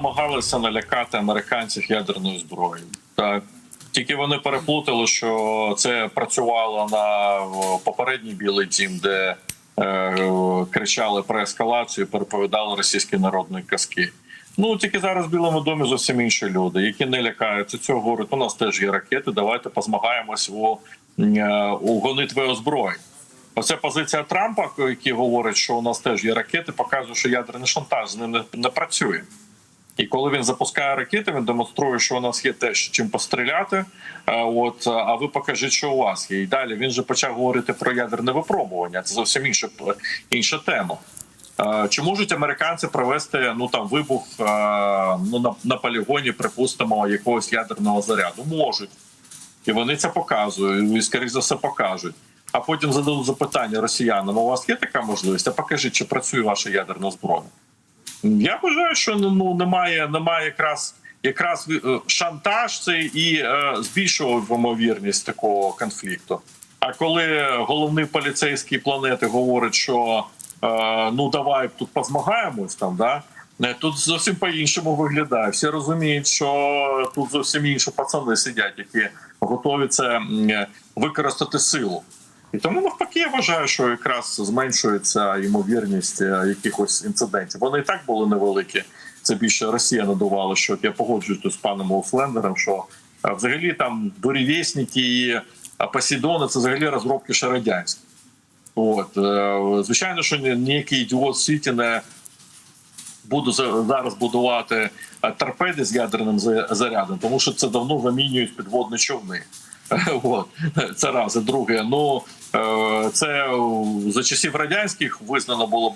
намагалися налякати американців ядерною зброєю. Так тільки вони переплутали, що це працювало на попередній білий дім, де е, кричали про ескалацію, переповідали російські народні казки. Ну тільки зараз в Білому домі зовсім інші люди, які не лякаються цього. Говорять, у нас теж є ракети. Давайте позмагаємось у, е, у гонитві озброєнь. Оце позиція Трампа, який говорить, що у нас теж є ракети, показує, що ядерний шантаж з ним не, не працює. І коли він запускає ракети, він демонструє, що у нас є теж чим постріляти. Е, От а ви покажіть, що у вас є. І далі він же почав говорити про ядерне випробування. Це зовсім інша інша тема. Е, Чи можуть американці провести ну там вибух е, ну на, на полігоні, припустимо, якогось ядерного заряду? Можуть, і вони це показують, і скоріш за все покажуть. А потім зададуть запитання росіянам: у вас є така можливість? А покажіть, чи працює ваша ядерна зброя? Я вважаю, що ну немає, немає якраз якраз е, шантаж це і е, збільшував ймовірність такого конфлікту. А коли головний поліцейський планети говорить, що е, ну давай тут позмагаємось там, да е, тут зовсім по-іншому виглядає. Всі розуміють, що тут зовсім інші пацани сидять, які готові це е, використати силу. І тому навпаки, я вважаю, що якраз зменшується ймовірність е, якихось інцидентів. Вони і так були невеликі. Це більше Росія надувала. Що я погоджуюсь з паном Офлендером, що е, взагалі там бурєвєсники і е, Посейдони це взагалі розробки ще радянські. От звичайно, що ніякий ідіот світі не буду зараз будувати торпеди з ядерним зарядом, тому що це давно замінюють підводні човни. От це раз. І друге, ну це е, за часів радянських визнано було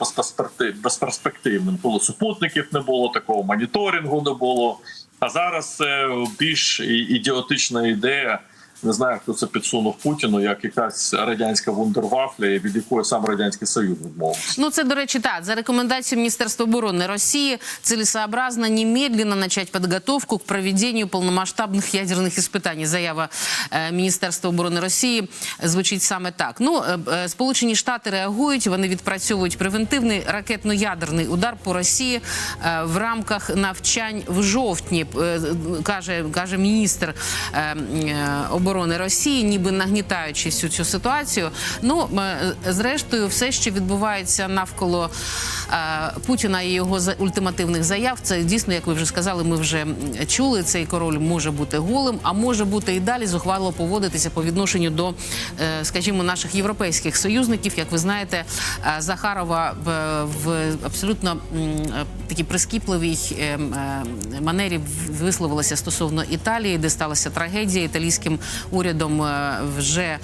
безперспективним. Було супутників не було, такого моніторингу не було. А зараз це більш ідіотична ідея Не знаю, хто це підсунув Путіну, як якась радянська вундервафля, від якої сам радянський союз відмовився. Ну, це, до речі, так. За рекомендацією Міністерства обороны России целесообразно немедленно начать подготовку к проведению полномасштабных ядерных испытаний. Заява е, Міністерства оборони Росії звучить саме так. Ну, е, е, Сполучені Штати реагують, вони відпрацьовують превентивний ракетно-ядерний удар по Росії е, в рамках навчань в жовтні, е, каже, каже міністр е, е, оборони Росії, ніби нагнітаючи всю цю ситуацію. Ну, е, зрештою, все, що відбувається навколо е, Путіна і його за- ультимативних заяв, це дійсно, як ви вже сказали, ми вже чули. Цей король може бути голим, а може бути і далі зухвало поводитися по відношенню до, е, скажімо, наших європейських союзників. Як ви знаєте, Захарова в, абсолютно м, такій прискіпливій е, м, е, манері висловилася стосовно Італії, де сталася трагедія. Італійським урядом е, вже е,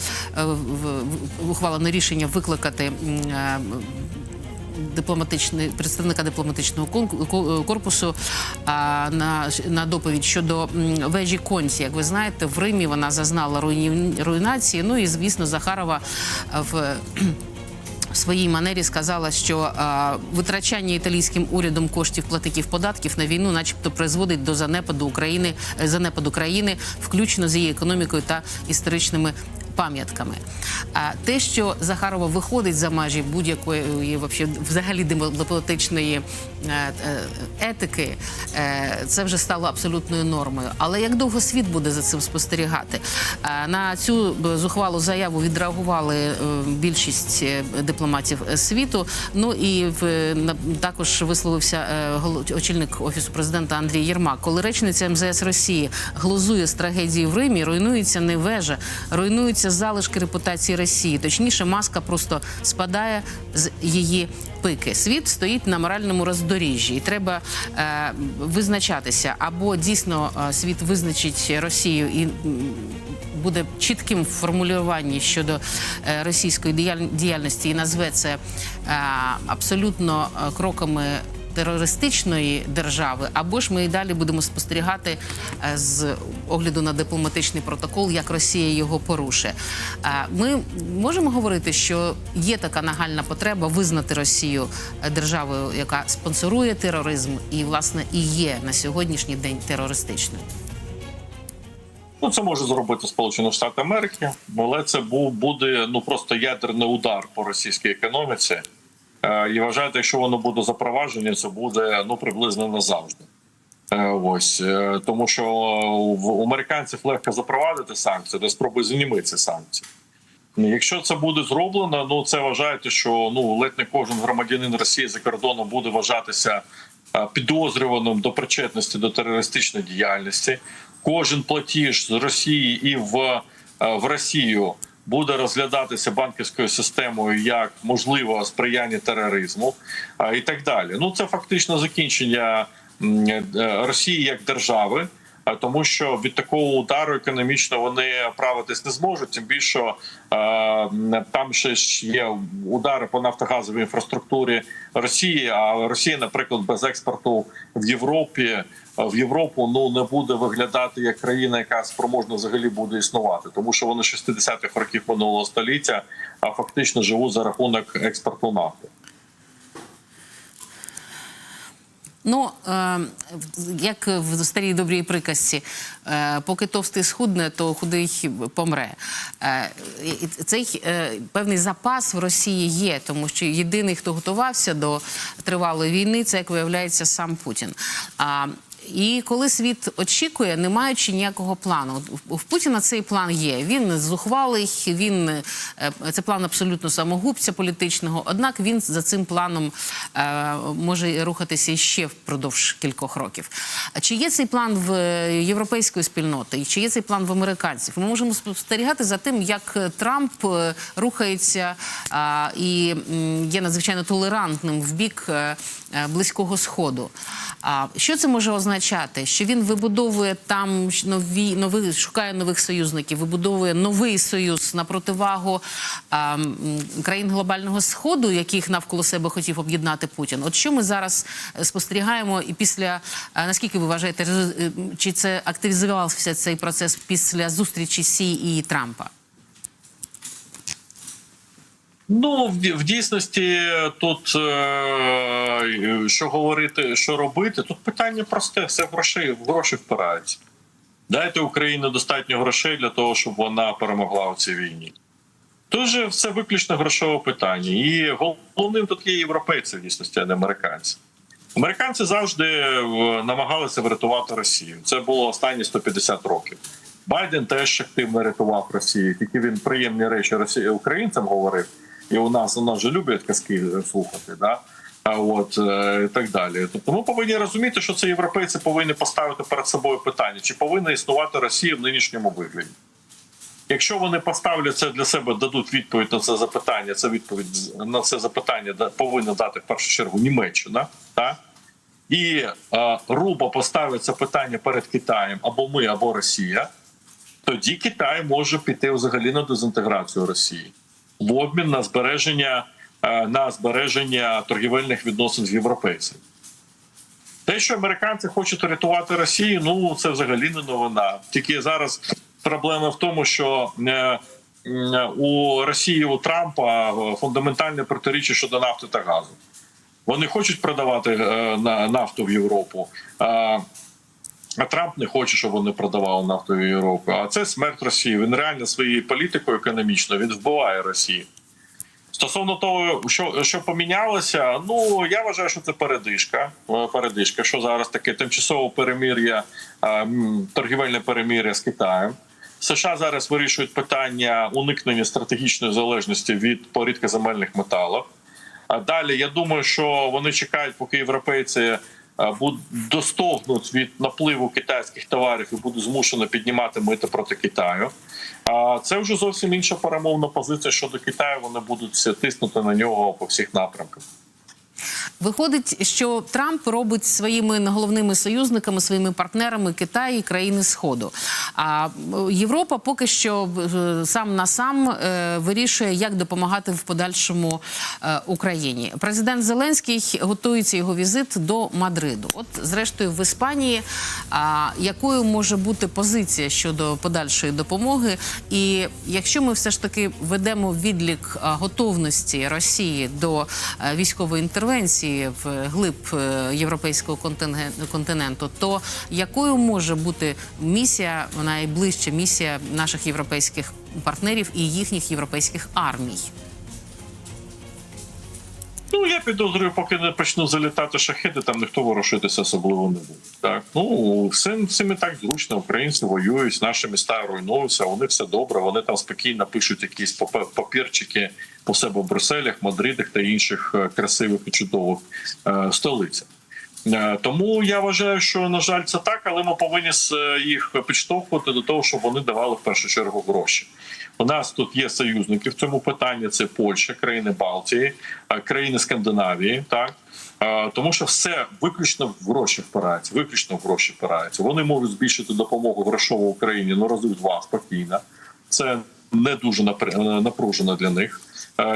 ухвалено рішення викликати. е, Дипломатичний представника дипломатичного корпусу а, на, на доповідь щодо вежі Конці. Як ви знаєте, в Римі вона зазнала руйнації. Ну і звісно, Захарова в своїй манері сказала, що а, витрачання італійським урядом коштів платників податків на війну, начебто, призводить до занепаду України, е, занепаду країни, включно з її економікою та історичними. Пам'ятками, а те, що Захарова виходить за межі будь-якої вообще, взагалі дипломатичної е, е, етики, е, це вже стало абсолютною нормою. Але як довго світ буде за цим спостерігати? На цю зухвалу заяву відреагували більшість дипломатів світу. Ну і також висловився очільник офісу президента Андрій Єрмак. Коли речниця МЗС Росії глузує з трагедії в Римі, руйнується не вежа, руйнуються залишки репутації Росії. Точніше, маска просто спадає з її пики. Світ стоїть на моральному роздоріжжі, і треба е, визначатися або дійсно е, світ визначить Росію і. Буде чітким формулюванні щодо е, російської діяль- діяльності і назве це е, абсолютно кроками терористичної держави, або ж ми і далі будемо спостерігати е, з огляду на дипломатичний протокол, як Росія його порушує. Е, Ми можемо говорити, що є така нагальна потреба визнати Росію е, державою, яка спонсорує тероризм, і власне і є на сьогоднішній день терористичною. Ну, це може зробити Сполучені Штати Америки, але це буде ну просто ядерний удар по російській економіці. Е, І вважаєте, якщо воно буде запровадження, це буде ну приблизно назавжди. Е, Ось е, тому, що в американців легко запровадити санкції, де спробуй знімити ці санкції. Якщо це буде зроблено, ну це вважаєте, що ну ледь не кожен громадянин Росії за кордоном буде вважатися підозрюваним до причетності до терористичної діяльності. Кожен платіж з Росії і в, в Росію буде розглядатися банківською системою як можливо сприяння тероризму і так далі. Ну це фактично закінчення е, Росії як держави. А тому, що від такого удару економічно вони правитись не зможуть. Тим більше е, там ще ж є удари по нафтогазовій інфраструктурі Росії. А Росія, наприклад, без експорту в Європі е, в Європу ну не буде виглядати як країна, яка спроможна взагалі буде існувати, тому що вони 60-х років минулого століття а фактично живуть за рахунок експорту нафти. Ну, е, як в старій добрій приказці, е, поки товстий схудне, то худий помре. Е, цей певний запас в Росії є, тому що єдиний, хто готувався до тривалої війни, це як виявляється сам Путін. І коли світ очікує, не маючи ніякого плану, в Путіна цей план є. Він зухвалий, він е, це план абсолютно самогубця політичного. Однак він за цим планом е, може рухатися ще впродовж кількох років. А чи є цей план в е, європейської спільноти? Чи є цей план в американців? Ми можемо спостерігати за тим, як Трамп рухається і є надзвичайно толерантним в бік близького сходу. А що це може означати? Що він вибудовує там нові нові, шукає нових союзників, вибудовує новий союз на противагу а, країн глобального сходу, яких навколо себе хотів об'єднати Путін. От що ми зараз е, спостерігаємо, і після а, наскільки ви вважаєте, е, чи це активізувався цей процес після зустрічі Сі і Трампа? Ну, в, дійсності тут е, що говорити, що робити, тут питання просте, все в гроші, в гроші впирається. Дайте Україні достатньо грошей для того, щоб вона перемогла у цій війні. Же все виключно грошове питання. І головним тут є європейці, в дійсності, а не американці. Американці завжди е, намагалися врятувати Росію. Це було останні 150 років. Байден теж активно рятував Росію. Тільки він приємні речі Росії українцям говорив. І у нас у нас же люблять казки слухати, да? От е, і так далі. Тобто ми повинні розуміти, що це європейці повинні поставити перед собою питання, чи повинна існувати Росія в нинішньому вигляді. Якщо вони поставлять це для себе, дадуть відповідь на це запитання. Це відповідь на це запитання повинна дати в першу чергу Німеччина, так? і е, Руба поставить це питання перед Китаєм або ми, або Росія, тоді Китай може піти взагалі на дезінтеграцію Росії в обмін на збереження е, на збереження торгівельних відносин з європейцями. Те, що американці хочуть рятувати Росію, ну це взагалі не новина. Тільки зараз проблема в тому, що е, у Росії у Трампа е, фундаментальне протиріччя щодо нафти та газу. Вони хочуть продавати на- нафту в Європу. А Трамп не хоче, щоб вони продавали нафту в Європу. А це смерть Росії. Він реально своєю політикою економічною він вбиває Росію. Стосовно того, що, що помінялося, ну я вважаю, що це передишка. Е, Передишка, що зараз таке тимчасове перемір'я, е, торгівельне перемір'я з Китаєм. США зараз вирішують питання уникнення стратегічної залежності від по рідкоземельних металах. А далі я думаю, що вони чекають, поки європейці достогнуть від напливу китайських товарів і будуть змушені піднімати мити проти Китаю. А це вже зовсім інша перемовна позиція щодо Китаю. Вони будуть тиснути на нього по всіх напрямках. Виходить, що Трамп робить своїми головними союзниками, своїми партнерами Китай і країни Сходу. А е, Європа поки що е, сам на сам е, вирішує, як допомагати в подальшому Україні. Президент Зеленський готується його візит до Мадриду. От, зрештою, в Іспанії а, якою може бути позиція щодо подальшої допомоги? І якщо ми все ж таки ведемо відлік готовності Росії до військової інтервенції в глиб е, європейського континенту, то якою може бути місія, найближча місія наших європейських партнерів і їхніх європейських армій? Ну, я підозрюю, поки не почну залітати шахети, там ніхто ворушитися особливо не буде. Так, ну всім, всім і так зручно. Українці воюють, наші міста руйнуються. Вони все добре. Вони там спокійно пишуть якісь папірчики по себе в Брюсселях, Мадридах та інших е, красивих і чудових е, столицях. Е, Тому я вважаю, що на жаль, це так, але ми повинні е, їх підштовхувати до того, щоб вони давали в першу чергу гроші. У нас тут є союзники в цьому питанні: це Польща, країни Балтії, е, країни Скандинавії, так тому що все виключно в гроші впирається, виключно в гроші впирається. Вони можуть збільшити допомогу грошову Україні ну рази в два спокійно. Це не дуже напр- напружена для них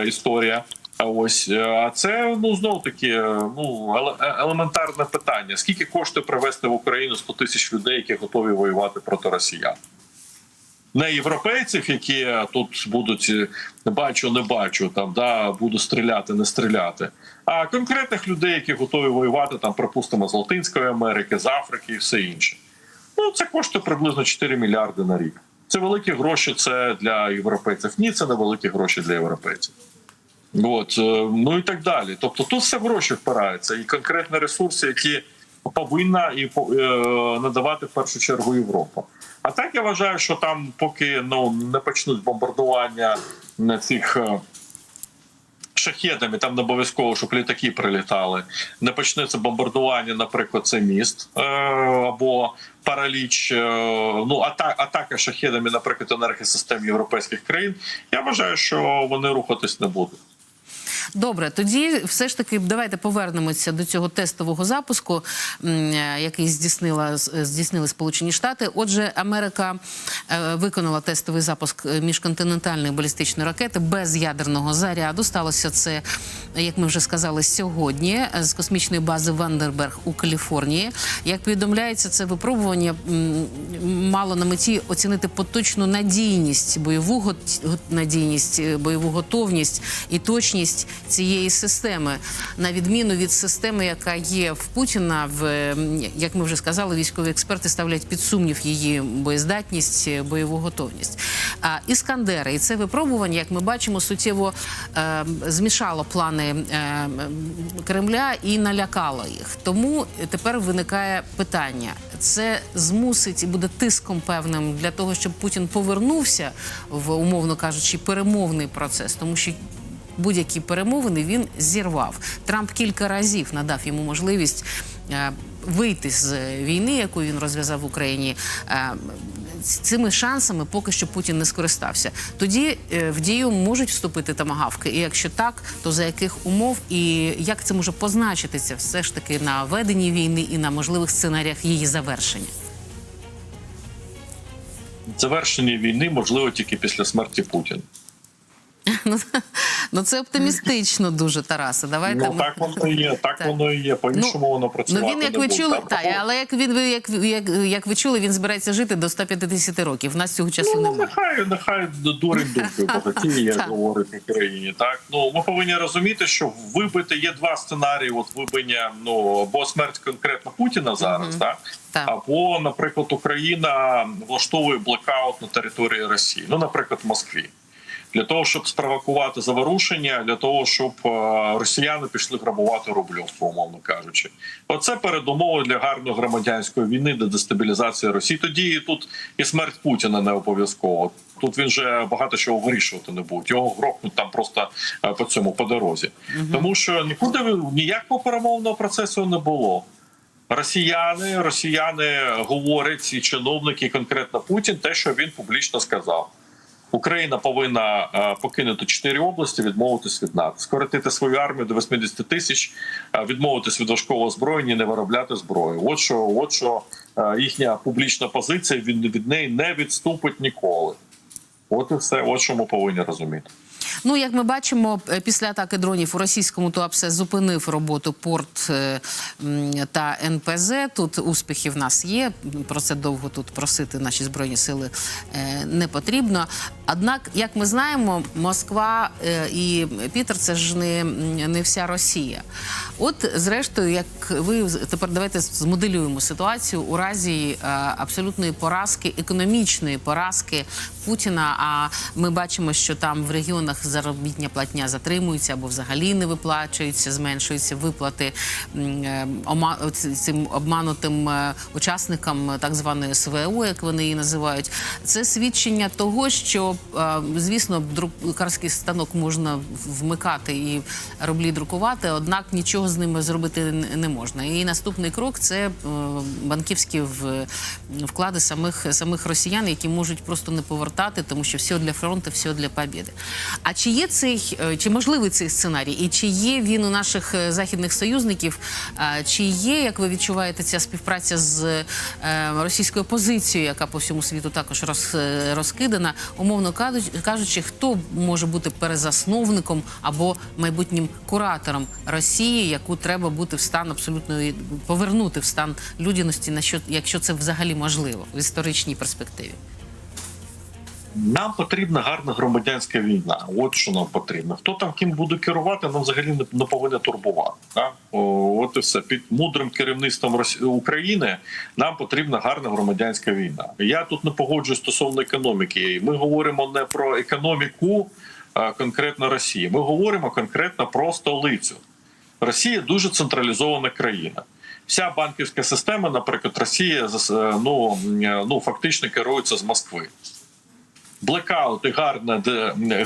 історія. Ось е, а це ну знов таки е, ну е- елементарне питання: скільки коштує привезти в Україну 100 тисяч людей, які готові воювати проти росіян? Не європейців, які тут будуть бачу, не бачу, там да буду стріляти, не стріляти, а конкретних людей, які готові воювати, там, припустимо, з Латинської Америки, з Африки і все інше. Ну це коштує приблизно 4 мільярди на рік. Це великі гроші. Це для європейців. Ні, це не великі гроші для європейців. От, е, ну і так далі. Тобто тут все гроші впирається, і конкретні ресурси, які повинна і е, надавати в першу чергу Європа. А так я вважаю, що там, поки ну не почнуть бомбардування на цих. е, Шахедами там не обов'язково, щоб літаки прилітали. Не почнеться бомбардування, наприклад, це міст або параліч. Ну ата- атака шахедами, наприклад, енергосистем європейських країн. Я вважаю, що вони рухатись не будуть. Добре, тоді все ж таки давайте повернемося до цього тестового запуску, який здійснила здійснили Сполучені Штати. Отже, Америка е, виконала тестовий запуск е, міжконтинентальної балістичної ракети без ядерного заряду. Сталося це, як ми вже сказали, сьогодні е, з космічної бази Вандерберг у Каліфорнії. Як повідомляється, це випробування мало на меті оцінити поточну надійність, бойову надійність, бойову готовність і точність цієї системи, на відміну від системи, яка є в Путіна, в як ми вже сказали, військові експерти ставлять під сумнів її боєздатність, е, бойову готовність. А іскандери, і це випробування, як ми бачимо, суттєво е, змішало плани е, Кремля і налякало їх. Тому тепер виникає питання: це змусить і буде тиском певним для того, щоб Путін повернувся в умовно кажучи перемовний процес, тому що. Будь-які перемовини він зірвав. Трамп кілька разів надав йому можливість е, вийти з війни, яку він розв'язав в Україні. Е, Цими шансами поки що Путін не скористався. Тоді е, в дію можуть вступити тамагавки. І якщо так, то за яких умов і як це може позначитися все ж таки на веденні війни і на можливих сценаріях її завершення? Завершення війни можливо тільки після смерті Путіна. Ну, ну це оптимістично дуже, Тарасе. Давайте Ну ми- так воно і є, так Так. воно і є. По іншому воно Ну він, як ви чули, такого- але як він ви як, як, як ви чули, він збирається жити до 150 років. В нас цього часу Ну, немає. нехай, нехай дурень думки багатіє, як говорить в Україні. Так ну ми повинні розуміти, що вибити є два сценарії: от вибиття, ну або смерть конкретно Путіна зараз, так Так. або, наприклад, Україна влаштовує блекаут на території Росії, ну, наприклад, в Москві. Для того щоб спровокувати заворушення, для того щоб е, росіяни пішли грабувати рубльовку, умовно кажучи, оце передумови для гарної громадянської війни, для дестабілізації Росії. Тоді і тут і смерть Путіна не обов'язково. Тут він вже багато чого вирішувати не буде. Його грохнуть там просто е, по цьому по дорозі, тому що нікуди ніякого перемовного процесу не було. Росіяни, росіяни говорять і чиновники, і конкретно Путін, те, що він публічно сказав. Україна повинна е, покинути чотири області, відмовитись від НАТО, скоротити свою армію до 80 тисяч, е, відмовитись від важкого озброєння, не виробляти зброю. От що, от що е, їхня публічна позиція від, від неї не відступить ніколи. От і все, от що ми повинні розуміти. Ну, як ми бачимо, е, після атаки дронів у російському ТУАПСЕ зупинив роботу порт е, та НПЗ. Тут успіхи в нас є. Про це довго тут просити наші збройні сили е, не потрібно. Однак, як ми знаємо, Москва і Пітер це ж не, не вся Росія. От, зрештою, як ви тепер давайте змоделюємо ситуацію у разі абсолютної поразки, економічної поразки Путіна. А ми бачимо, що там в регіонах заробітня платня затримується або взагалі не виплачується, зменшуються виплати е, цим обманутим е, учасникам е, так званої СВО, як вони її називають. Це свідчення того, що звісно, друкарський станок можна вмикати і рублі друкувати, однак нічого з ними зробити не можна. І наступний крок це банківські вклади самих самих росіян, які можуть просто не повертати, тому що все для фронту, все для побіди. А чи є цей е, чи можливий цей сценарій, і чи є він у наших е, західних союзників? Чи є, як ви відчуваєте, ця співпраця з е, російською опозицією, яка по всьому світу також роз, розкидана, умовно кажучи- хто може бути перезасновником або майбутнім куратором Росії, яку треба бути в стан абсолютно повернути в стан людяності, на що якщо це взагалі можливо в історичній перспективі? Нам потрібна гарна громадянська війна. От що нам потрібно. Хто там ким буде керувати, нам взагалі не, не повинен турбувати. О, от і все. Під мудрим керівництвом. України нам потрібна гарна громадянська війна. Я тут не погоджуюсь стосовно економіки. Ми говоримо не про економіку конкретно Росії. Ми говоримо конкретно про столицю. Росія дуже централізована країна. Вся банківська система, наприклад, Росія ну, ну фактично керується з Москви блекаут і гарне,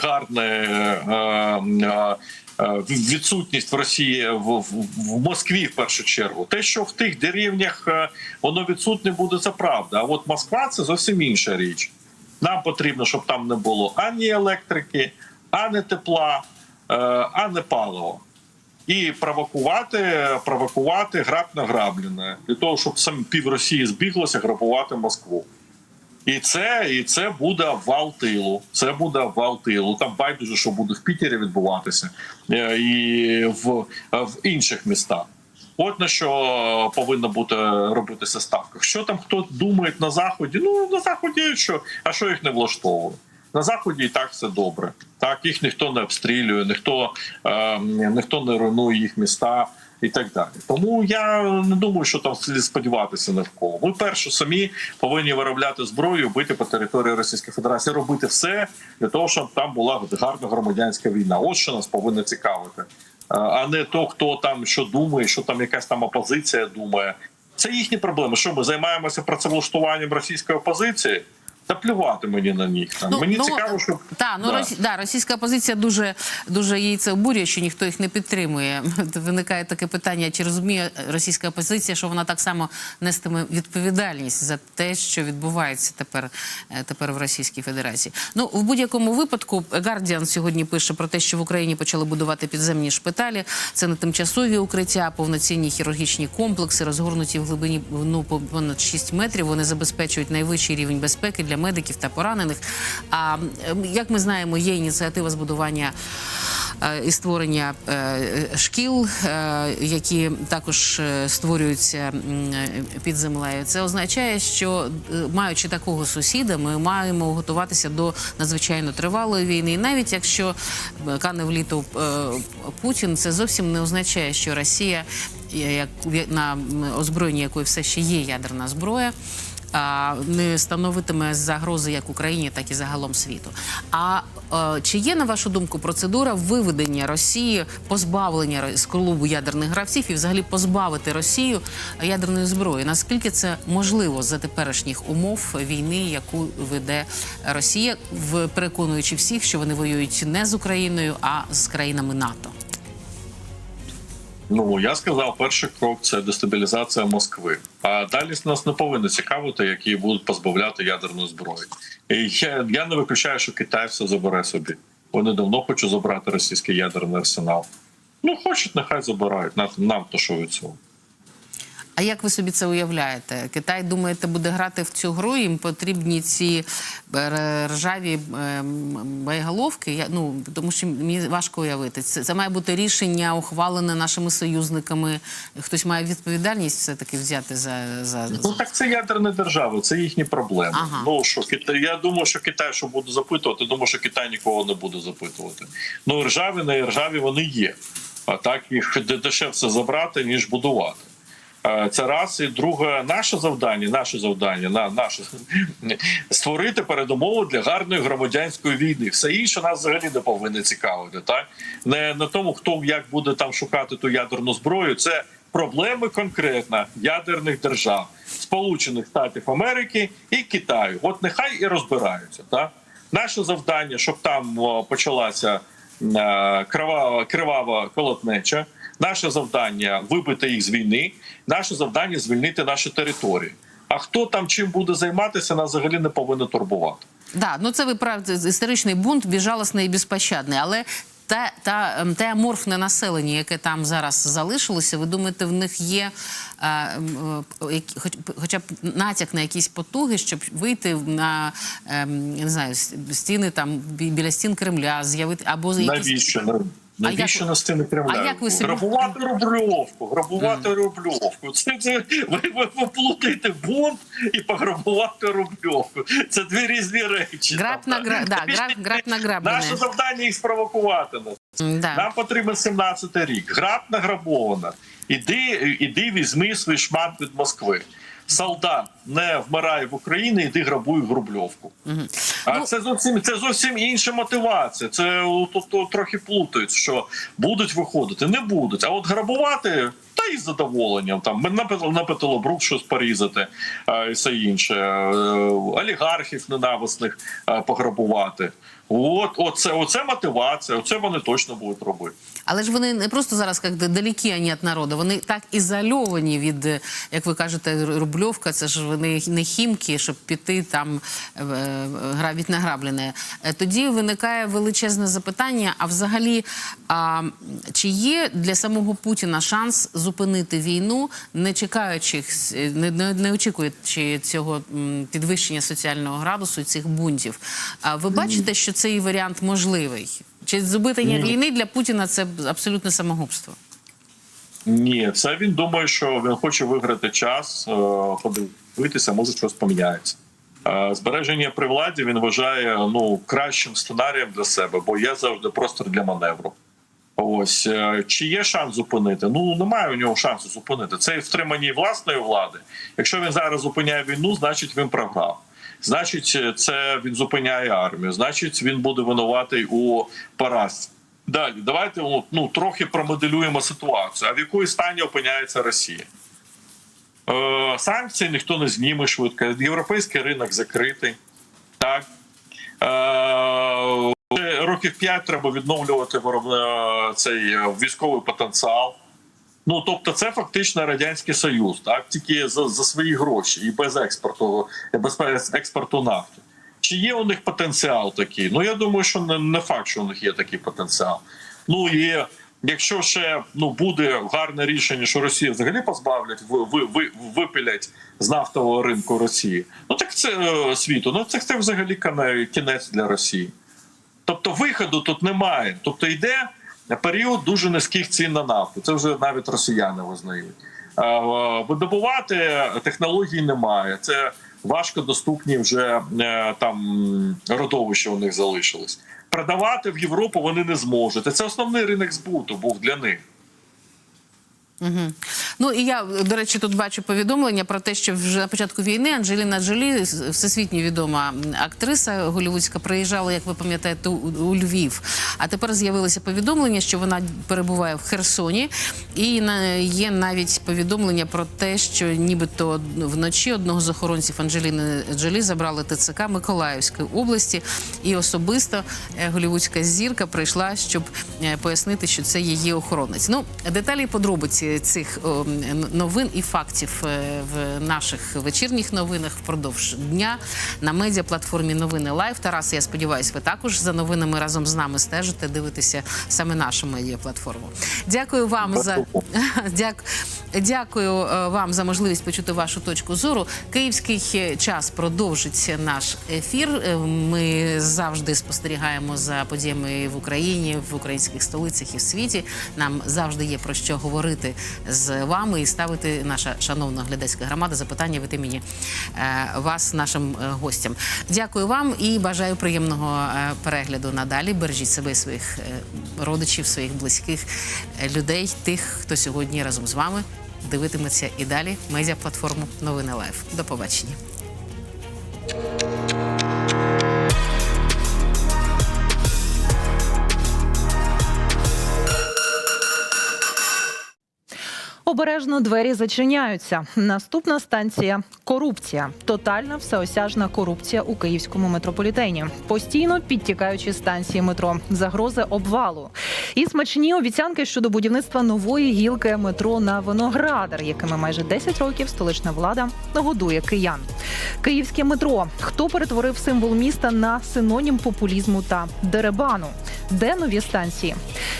гарне е, е, е, відсутність в Росії в, в, в Москві в першу чергу. Те, що в тих деревнях е, воно відсутне буде, це правда. А от Москва це зовсім інша річ. Нам потрібно, щоб там не було ані електрики, ані тепла, е, ані палива. І провокувати, провокувати граб на граблене для того, щоб сам пів Росії збіглося грабувати Москву. І це, і це буде вал тилу. Це буде вал тилу. Там байдуже, що буде в Пітері відбуватися е, і в, в інших містах. От на що повинна бути робитися ставка. Що там хто думає на заході? Ну на заході що, а що їх не влаштовує? На заході і так все добре. Так їх ніхто не обстрілює, ніхто, е, ніхто не руйнує їх міста і так далі. Тому я не думаю, що там слід сподіватися на кого. Ми перше самі повинні виробляти зброю, бити по території Російської Федерації, робити все для того, щоб там була гарна громадянська війна. От що нас повинно цікавити, А- а не то, хто там що думає, що там якась там опозиція думає. Це їхні проблеми. Що ми займаємося працевлаштуванням російської опозиції? Та плювати мені на них. Там. Ну, мені ну, цікаво, що Та, ну Да. Росі... да, російська опозиція дуже, дуже її це обурює, що ніхто їх не підтримує. Виникає таке питання, чи розуміє російська опозиція, що вона так само нестиме відповідальність за те, що відбувається тепер, е, тепер в Російській Федерації. Ну, в будь-якому випадку, Гардіан сьогодні пише про те, що в Україні почали будувати підземні шпиталі. Це не тимчасові укриття, а повноцінні хірургічні комплекси, розгорнуті в глибині ну, по- понад 6 метрів. Вони забезпечують найвищий рівень безпеки для медиків та поранених. А як ми знаємо, є ініціатива збудування е, і створення е, шкіл, е, які також створюються під землею. Це означає, що маючи такого сусіда, ми маємо готуватися до надзвичайно тривалої війни. І навіть якщо кане в літо Путін, це зовсім не означає, що Росія, як на озброєнні якої все ще є ядерна зброя не становитиме загрози як Україні, так і загалом світу. А е, чи є на вашу думку процедура виведення Росії, позбавлення з клубу ядерних гравців і взагалі позбавити Росію ядерної зброї? Наскільки це можливо за теперішніх умов війни, яку веде Росія, в переконуючи всіх, що вони воюють не з Україною, а з країнами НАТО? Ну я сказав, перший крок це дестабілізація Москви. А далі нас не повинно цікавити, які будуть позбавляти ядерної зброї. І я, я не виключаю, що Китай все забере собі. Вони давно хочуть забрати російський ядерний арсенал. Ну хочуть, нехай забирають. Нам, нам то що від цього. А як ви собі це уявляєте? Китай думаєте, буде грати в цю гру? Їм потрібні ці е, ржаві ем, боєголовки? Я ну тому що мені важко уявити. Це, це має бути рішення, ухвалене нашими союзниками. Хтось має відповідальність все таки взяти за, за... Ну так це ядерні держави, це їхні проблеми. Ага. Ну що Китай, я думаю, що Китай що буде запитувати, думаю, що Китай нікого не буде запитувати. Ну ржаві не ржаві вони є. А так їх дешевше забрати, ніж будувати. Е, Це раз і друге, наше завдання, наше завдання, на наше створити передумови для гарної громадянської війни. Все інше нас взагалі не повинно цікавити. Так не на тому, хто як буде там шукати ту ядерну зброю. Це проблеми конкретно ядерних держав, Сполучених Штатів Америки і Китаю. От нехай і розбираються. Так наше завдання, щоб там почалася е, кривава, кривава колотнеча. Наше завдання вибити їх з війни. Наше завдання звільнити наші території. А хто там чим буде займатися, нас взагалі не повинно турбувати. Да, ну це ви правда, історичний бунт безжалосний і безпощадний, але. Та, та ем, те аморфне населення, яке там зараз залишилося, ви думаєте, в них є е, е, хоча б натяк на якісь потуги, щоб вийти на ем, не знаю стіни там бі- біля стін Кремля, з'явити або якісь Навіщо на навіщо як- на стіни Кремля? а як ви собі- грабувати рубльовку, грабувати рубльовку. Це, це ви, ви, ви плутаєте бунт і пограбувати рубльовку. Це дві різні речі. Граб на гра- да, граб- граб на граблене. Наше завдання їх спровокувати нас. Да. Нам потрібен 17 рік. Граб награбована. Іди, іди візьми свій шмат від Москви. Солдат не вмирає в Україні, іди грабуй грубльовку. А Ну- це зовсім це зовсім інша мотивація. Це тут трохи плутають, що будуть виходити, не будуть. А от грабувати. Та й з задоволенням там на Пет- Петелобрук щось порізати і все інше, Е, олігархів ненависних е, пограбувати. От, оце, оце мотивація, оце вони точно будуть робити. Але ж вони не просто зараз як далекі ані від народу, вони так ізольовані від, е, як ви кажете, Рубльовка, це ж вони не хімки, щоб піти там грабить награблене. Тоді виникає величезне запитання: а взагалі, а, чи є для самого Путіна шанс зупинити війну, не чекаючи, е, не, не, не очікуючи цього підвищення соціального градусу і цих бунтів? А ви бачите, що цей варіант можливий? Чи зупинення війни для Путіна це абсолютне самогубство? Ні, це він думає, що він хоче виграти час, е, подивитися, може щось поміняється. Е, Збереження при владі він вважає ну кращим сценарієм для себе, бо є завжди простір для маневру. Ось е, чи є шанс зупинити? Ну немає у нього шансу зупинити. Це і втримання власної влади. Якщо він зараз зупиняє війну, значить він програв. Значить, е, це він зупиняє армію. Значить, він буде винуватий у поразці. Далі, давайте ну, трохи промоделюємо ситуацію. А в якої стані опиняється Росія? Е, санкції ніхто не зніме швидко. Європейський ринок закритий. Так. Е, років п'ять треба відновлювати виробне- цей е, військовий потенціал. Ну тобто, це фактично радянський союз, так тільки за, за свої гроші і без експорту, без експорту нафти. Чи є у них потенціал такий? Ну я думаю, що не, не факт, що у них є такий потенціал. Ну і якщо ще ну буде гарне рішення, що Росію взагалі позбавлять, ви, ви, випилять з нафтового ринку Росії, ну так це е, світу. Ну це, це взагалі кінець для Росії. Тобто виходу тут немає. Тобто йде період дуже низьких цін на нафту. Це вже навіть росіяни визнають. Видобувати технологій немає. Це важко доступні вже е, там родовища у них залишились. Продавати в Європу вони не зможуть. Це основний ринок збуту був для них. Угу. Ну і я, до речі, тут бачу повідомлення про те, що вже на початку війни Анджеліна Джолі, всесвітньо відома актриса голівудська, приїжджала, як ви пам'ятаєте, у, у Львів. А тепер з'явилося повідомлення, що вона перебуває в Херсоні, і на, є навіть повідомлення про те, що нібито вночі одного з охоронців Анджеліни Джолі забрали ТЦК Миколаївської області, і особисто е, голівудська зірка прийшла, щоб е, пояснити, що це її охоронець. Ну, деталі подробиці цих новин і фактів е, в наших вечірніх новинах впродовж дня на медіаплатформі Новини Лайв. Тарас, я сподіваюся, ви також за новинами разом з нами стежите, дивитеся саме нашу медіаплатформу. Дякую вам за Дяк... Дякую е, вам за можливість почути вашу точку зору. Київський час продовжить наш ефір. Е, Ми завжди спостерігаємо за подіями в Україні, в українських столицях і в світі. Нам завжди є про що говорити з вами і ставити наша шановна глядацька громада запитання від імені е, вас, нашим е, гостям. Дякую вам і бажаю приємного е, перегляду надалі. Бережіть себе своїх родичів, своїх близьких людей, тих, хто сьогодні разом з вами дивитиметься і далі медіаплатформу Новини Лайф. До побачення. Обережно двері зачиняються. Наступна станція корупція. Тотальна всеосяжна корупція у київському метрополітені. Постійно підтікаючі станції метро, загрози обвалу і смачні обіцянки щодо будівництва нової гілки метро на Виноградар, якими майже 10 років столична влада годує киян. Київське метро. Хто перетворив символ міста на синонім популізму та деребану? Де нові станції?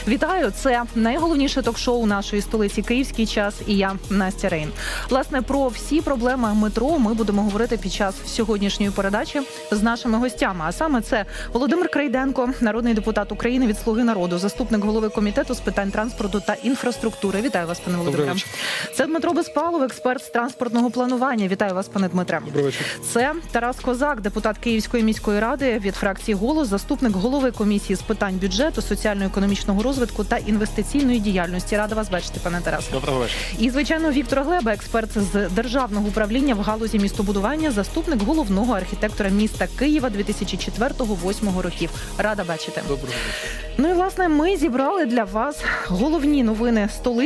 Вітаю! Це найголовніше ток-шоу нашої столиці Київський час. І я Настя Рейн. Власне про всі проблеми метро ми будемо говорити під час сьогоднішньої передачі з нашими гостями. А саме це Володимир Крейденко, народний депутат України від Слуги народу, заступник голови комітету з питань транспорту та інфраструктури. Вітаю вас, пане Володимире. вечір. Це Дмитро Безпалов, експерт з транспортного планування. Вітаю вас, пане Дмитре. Добрий вечір. Це Тарас Козак, депутат Київської міської ради від фракції Голос, заступник голови комісії з питань бюджету, соціально-економічного розвитку та інвестиційної діяльності. Рада вас бачити, пане Тарас. Доброго вечора. І звичайно, Віктор Глеба, експерт з державного управління в галузі містобудування, заступник головного архітектора міста Києва 2004-2008 років. Рада бачити. Доброго вечора. Ну і власне ми зібрали для вас головні новини столиці.